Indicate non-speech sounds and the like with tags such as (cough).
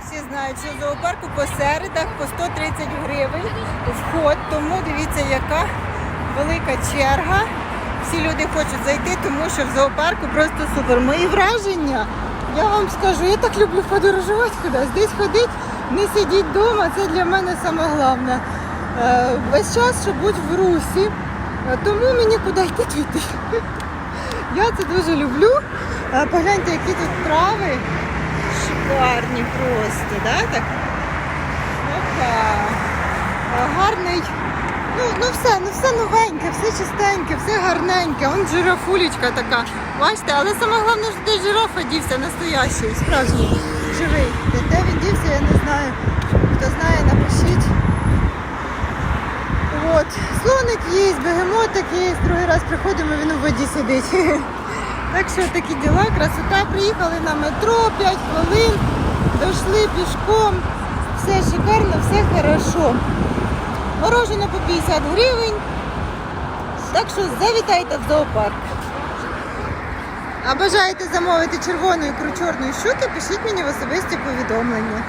Всі знають, що в зоопарку по середах по 130 гривень вход, тому дивіться, яка велика черга. Всі люди хочуть зайти, тому що в зоопарку просто супер. Мої враження, я вам скажу, я так люблю подорожувати кудись, десь ходити, не сидіти вдома, це для мене саме головне. Е, Весь час, щоб бути в русі, Е, тому мені куди йти йти. (laughs) Я це дуже люблю. Е, Погляньте, які тут трави. Шикарні просто, да? Так? Опа. Гарний. Ну, ну все, ну все новеньке, все чистеньке, все гарненьке. Он жирафулечка така. Бачите, але саме головне, що той жирафа дівся настоящий, справжній, живий. Де, де він дівся, я не знаю. Хто знає, напишіть. От, слоник є, бегемотик є, другий раз приходимо, він у воді сидить. (laughs) Так що такі діла, красота. Приїхали на метро 5 хвилин, дійшли пішком, все шикарно, все хорошо. Морожене по 50 гривень. Так що завітайте в зоопарк. А бажаєте замовити червоної ікру чорної щуки, пишіть мені в особисті повідомлення.